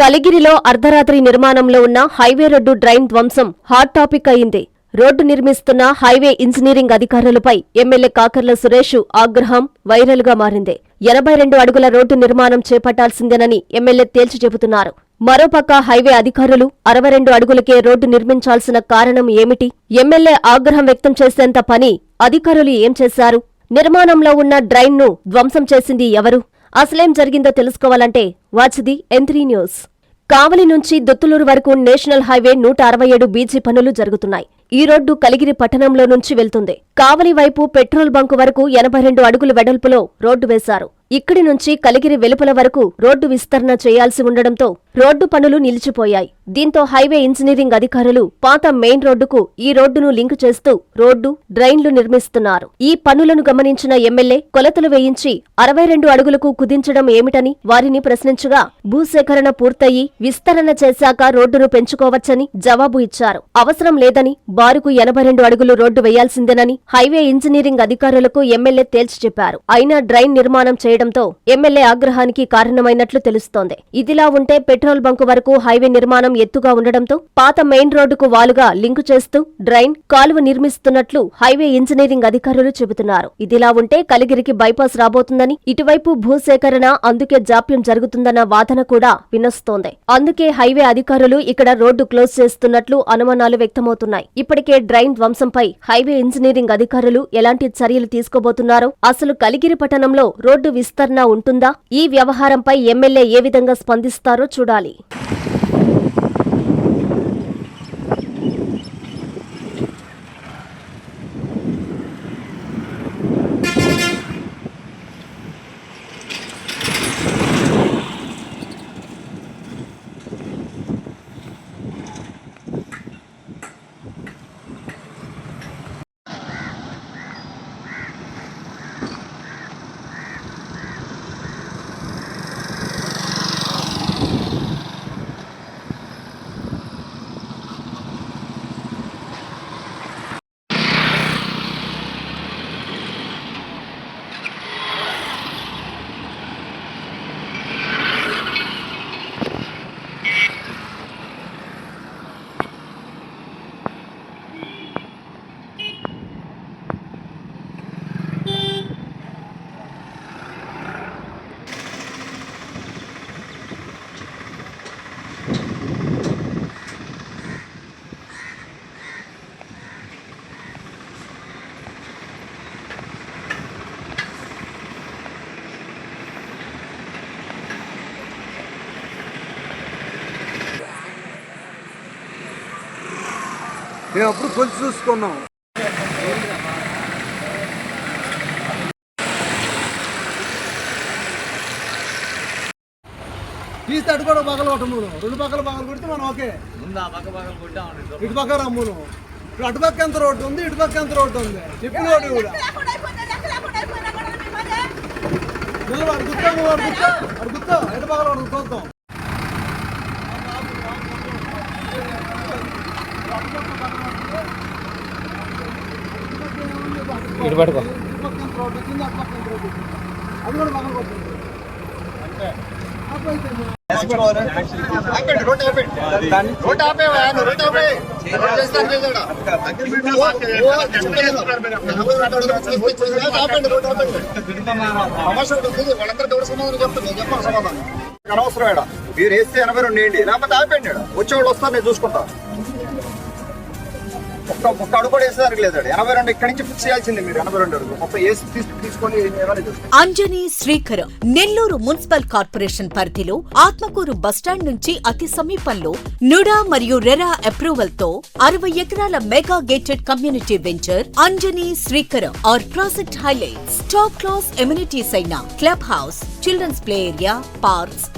కలిగిరిలో అర్ధరాత్రి నిర్మాణంలో ఉన్న హైవే రోడ్డు డ్రైన్ ధ్వంసం హాట్ టాపిక్ అయింది. రోడ్డు నిర్మిస్తున్న హైవే ఇంజనీరింగ్ అధికారులపై ఎమ్మెల్యే కాకర్ల సురేష్ ఆగ్రహం వైరల్గా మారింది. ఎనభై రెండు అడుగుల రోడ్డు నిర్మాణం చేపట్టాల్సిందేనని ఎమ్మెల్యే తేల్చి చెబుతున్నారు. మరోపక్క హైవే అధికారులు అరవై రెండు అడుగులకే రోడ్డు నిర్మించాల్సిన కారణం ఏమిటి? ఎమ్మెల్యే ఆగ్రహం వ్యక్తం చేసేంత పని అధికారులు ఏం చేశారు? నిర్మాణంలో ఉన్న డ్రైన్ను ధ్వంసం చేసింది ఎవరు? అసలేం జరిగిందో తెలుసుకోవాలంటే watch the M three news Kavali నుంచి దొత్తులూరు వరకు నేషనల్ హైవే నూట అరవై ఏడు బీజీ పనులు జరుగుతున్నాయి. ఈ రోడ్డు కలిగిరి పట్టణంలో నుంచి వెళ్తుంది. కావలి వైపు పెట్రోల్ బంకు వరకు ఎనభై రెండు అడుగుల వెడల్పులో రోడ్డు వేశారు. ఇక్కడి నుంచి కలిగిరి వెలుపల వరకు రోడ్డు విస్తరణ చేయాల్సి ఉండడంతో రోడ్డు పనులు నిలిచిపోయాయి. దీంతో హైవే ఇంజనీరింగ్ అధికారులు పాత మెయిన్ రోడ్డుకు ఈ రోడ్డును లింకు చేస్తూ రోడ్డు డ్రైన్లు నిర్మిస్తున్నారు. ఈ పనులను గమనించిన ఎమ్మెల్యే కొలతలు వేయించి అరవై రెండు అడుగులకు కుదించడం ఏమిటని వారిని ప్రశ్నించగా భూసేకరణ పూర్తయి విస్తరణ చేశాక రోడ్డును పెంచుకోవచ్చని జవాబు ఇచ్చారు. అవసరం లేదని బారుకు ఎనభై రెండు అడుగులు రోడ్డు వేయాల్సిందేనని హైవే ఇంజనీరింగ్ అధికారులకు ఎమ్మెల్యే తేల్చి చెప్పారు. అయినా డ్రైన్ నిర్మాణం చేయడంతో ఎమ్మెల్యే ఆగ్రహానికి కారణమైనట్లు తెలుస్తోంది. ఇదిలా ఉంటే పెట్రోల్ పెట్రోల్ బంకు వరకు హైవే నిర్మాణం ఎత్తుగా ఉండడంతో పాత మెయిన్ రోడ్డుకు వాలుగా లింకు చేస్తూ డ్రైన్ కాలువ నిర్మిస్తున్నట్లు హైవే ఇంజనీరింగ్ అధికారులు చెబుతున్నారు. ఇదిలా ఉంటే కలిగిరికి బైపాస్ రాబోతుందని ఇటువైపు భూసేకరణ అందుకే జాప్యం జరుగుతుందన్న వాదన కూడా వినొస్తోంది. అందుకే హైవే అధికారులు ఇక్కడ రోడ్డు క్లోజ్ చేస్తున్నట్లు అనుమానాలు వ్యక్తమవుతున్నాయి. ఇప్పటికే డ్రైన్ ధ్వంసంపై హైవే ఇంజనీరింగ్ అధికారులు ఎలాంటి చర్యలు తీసుకోబోతున్నారో అసలు కలిగిరి పట్టణంలో రోడ్డు విస్తరణ ఉంటుందా? ఈ వ్యవహారంపై ఎమ్మెల్యే ఏ విధంగా స్పందిస్తారో చూడాలి. ডালি మేము అప్పుడు కొలిచి చూసుకున్నాం. తీస్తే అటు కూడా పగలు కొట్టము రెండు పక్కల పగలు కొడితే మనం ఓకే. ముందు ఆ పక్క పక్కన కొట్టామండి ఇటు పక్క రమ్మును ఇప్పుడు అటు పక్క ఎంత రోడ్డు ఉంది ఇటు పక్క ఎంత రోడ్డు ఉంది? చెప్పిన రోడ్డు కూడా నిలబడు, అటు గుర్తా నువ్వు అటు గుర్తా అటు గుర్తా ఎటు పక్కల అటు చూద్దాం ఇటు పడుకో ఇటు పక్క ఎంత రోడ్డు కింద అటు పక్క ఎంత రోడ్డు అది కూడా పక్కన కొట్టింది ఇటు పట్టుకో. అనవసరం మీరు వేస్తే ఎనభై రెండు వేయండి. లేకపోతే ఆపేయండి వచ్చేవాళ్ళు వస్తారు నేను చూసుకుంటా. ఒక్క ఒక్క అడుగు కూడా వేసేదానికి లేదు ఎనభై రెండు ఇక్కడి నుంచి ఫిక్స్ చేయాల్సింది మీరు ఎనభై రెండు అడుగు. మొత్తం వేసి తీసుకొని అంజనీ శ్రీకరం నెల్లూరు మున్సిపల్ కార్పొరేషన్ పరిధిలో ఆత్మకూరు బస్టాండ్ నుంచి అతి సమీపంలో నుడా మరియు రెరా అప్రూవల్తో అరవై ఎకరాల mega gated community venture Anjani Srikaram R project highlights top class amenities అయిన club house children's play area parks